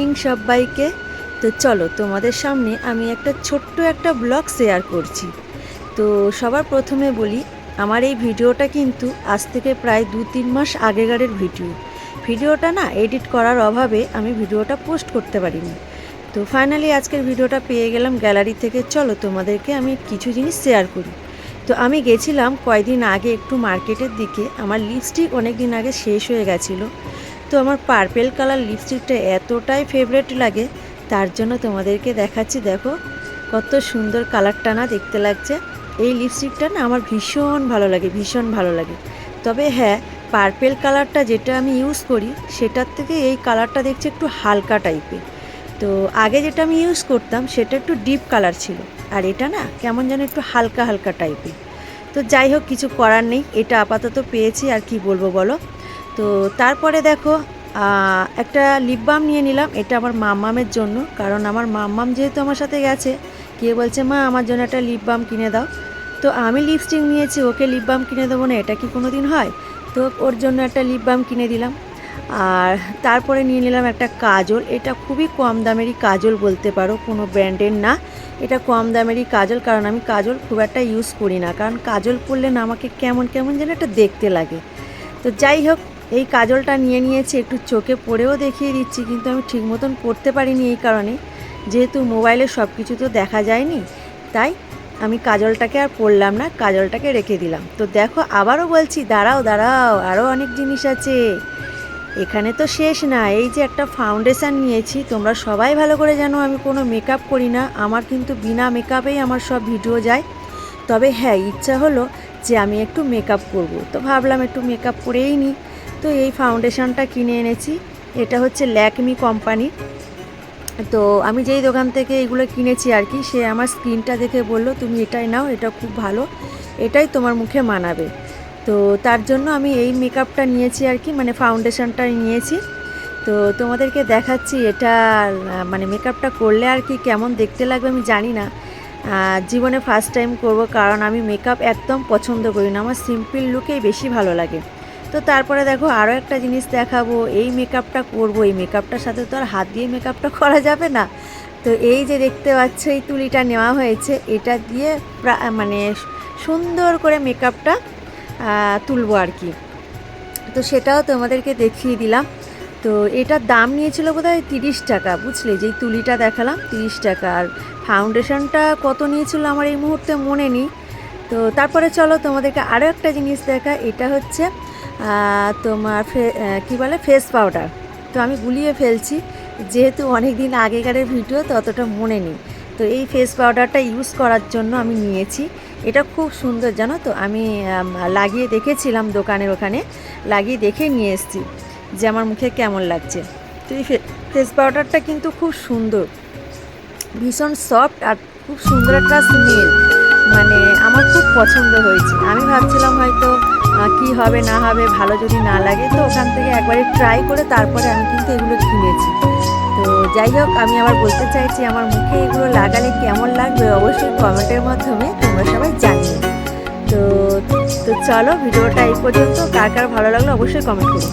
Morning সবাইকে তো চলো, তোমাদের সামনে আমি একটা ছোট্ট একটা ব্লগ শেয়ার করছি। তো সবার প্রথমে বলি, আমার এই ভিডিওটা কিন্তু আজ থেকে প্রায় দু তিন মাস আগেকারের ভিডিও। ভিডিওটা না এডিট করার অভাবে আমি ভিডিওটা পোস্ট করতে পারিনি। তো ফাইনালি আজকের ভিডিওটা পেয়ে গেলাম গ্যালারি থেকে। চলো, তোমাদেরকে আমি কিছু জিনিস শেয়ার করি। তো আমি গেছিলাম কয়েকদিন আগে একটু মার্কেটের দিকে। আমার লিপস্টিক অনেক দিন আগে শেষ হয়ে গেছিল। তো আমার পার্পেল কালার লিপস্টিকটা এতটাই ফেভারেট লাগে, তার জন্য তোমাদেরকে দেখাচ্ছি, দেখো কত সুন্দর কালারটা না দেখতে লাগছে। এই লিপস্টিকটা না আমার ভীষণ ভালো লাগে, ভীষণ ভালো লাগে। তবে হ্যাঁ পার্পেল কালারটা যেটা আমি ইউজ করি, সেটার থেকে এই কালারটা দেখছি একটু হালকা টাইপের তো আগে যেটা আমি ইউজ করতাম, সেটা একটু ডিপ কালার ছিল, আর এটা না কেমন যেন একটু হালকা হালকা টাইপের তো যাই হোক, কিছু করার নেই, এটা আপাতত পেয়েছি, আর কি বলব বলো? তো তারপরে দেখো একটা লিপ বাম নিয়ে নিলাম। এটা আমার মাম্মামের জন্য, কারণ আমার মাম্মাম যেহেতু আমার সাথে গেছে কে বলছে, মা, আমার জন্য একটা লিপ বাম কিনে দাও। তো আমি লিপস্টিক নিয়েছি, ওকে লিপ বাম কিনে দেবো না, এটা কি কোনো দিন হয়? তো ওর জন্য একটা লিপ বাম কিনে দিলাম। আর তারপরে নিয়ে নিলাম একটা কাজল। এটা খুবই কম দামেরই কাজল বলতে পারো, কোনো ব্র্যান্ডের না। এটা কম দামেরই কাজল, কারণ আমি কাজল খুব একটা ইউজ করি না। কারণ কাজল পরলে না আমাকে কেমন কেমন যেন একটা দেখতে লাগে। তো যাই হোক এই কাজলটা নিয়ে নিয়েছি, একটু চোখে পড়েও দেখিয়ে দিচ্ছি, কিন্তু আমি ঠিক মতন পড়তে পারিনি এই কারণে। যেহেতু মোবাইলে সব কিছু তো দেখা যায়নি, তাই আমি কাজলটাকে আর পরলাম না, কাজলটাকে রেখে দিলাম। তো দেখো, আবারও বলছি, দাঁড়াও দাঁড়াও আরও অনেক জিনিস আছে। এখানে তো শেষ না, এই যে একটা ফাউন্ডেশন নিয়েছি, তোমরা সবাই ভালো করে জানো, আমি কোনো মেকআপ করি না, আমার কিন্তু বিনা মেকআপেই আমার সব ভিডিও যায়। তবে হ্যাঁ ইচ্ছা হলো যে আমি একটু মেকআপ করব। তো ভাবলাম একটু মেকআপ করেই নিই তো এই ফাউন্ডেশনটা কিনে এনেছি। এটা হচ্ছে ল্যাকমি কোম্পানি। তো আমি যেই দোকান থেকে এগুলো কিনেছি আর কি, সে আমার স্কিনটা দেখে বলল, তুমি এটাই নাও, এটা খুব ভালো। এটাই তোমার মুখে মানাবে। তো তার জন্য আমি এই মেকআপটা নিয়েছি আর কি মানে ফাউন্ডেশনটা নিয়েছি। তো তোমাদেরকে দেখাচ্ছি এটা মানে মেকআপটা করলে আর কি কেমন দেখতে লাগবে আমি জানি না। জীবনে ফার্স্ট টাইম করব কারণ আমি মেকআপ একদম পছন্দ করি না। আমার সিম্পল লুকেই বেশি ভালো লাগে। তো তারপরে দেখো আরও একটা জিনিস দেখাবো, এই মেকআপটা করব, এই মেকআপটার সাথে তো আর হাত দিয়ে মেকআপটা করা যাবে না। তো এই যে দেখতে পাচ্ছ, এই তুলিটা নেওয়া হয়েছে, এটা দিয়ে মানে সুন্দর করে মেকআপটা তুলবো আর কি। তো সেটাও তোমাদেরকে দেখিয়ে দিলাম। তো এটার দাম নিয়েছিল বোধহয় তিরিশ টাকা, বুঝলে? যেই তুলিটা দেখালাম, তিরিশ টাকা। আর ফাউন্ডেশনটা কত নিয়েছিল আমার এই মুহূর্তে মনে নেই। তো তারপরে চলো তোমাদেরকে আরও একটা জিনিস দেখা, এটা হচ্ছে তোমার কি বলে ফেস পাউডার তো আমি গুলিয়ে ফেলছি। যেহেতু অনেক দিন আগেকারের ভিডিও তো অতটা মনে নেই। তো এই ফেস পাউডারটা ইউজ করার জন্য আমি নিয়েছি। এটা খুব সুন্দর, জানো তো? আমি লাগিয়ে দেখেছিলাম দোকানের ওখানে। লাগিয়ে দেখে নিয়ে এসেছি যে আমার মুখে কেমন লাগছে। তো এই ফেস পাউডারটা কিন্তু খুব সুন্দর। ভীষণ সফট আর খুব সুন্দর একটা স্মেল মানে আমার খুব পছন্দ হয়েছে। আমি ভাবছিলাম হয়তো কি হবে, না হবে, ভালো যদি না লাগে, তো ওখান থেকে একবারে ট্রাই করে তারপরে আমি কিন্তু এগুলো কিনেছি। তো যাই হোক, আমি আবার বলতে চাইছি, আমার মুখে এগুলো লাগালে কেমন লাগবে অবশ্যই কমেন্টের মাধ্যমে তোমরা সবাই জানিও। তো তো চলো, ভিডিওটা এই পর্যন্ত। কার কার ভালো লাগল অবশ্যই কমেন্ট করো।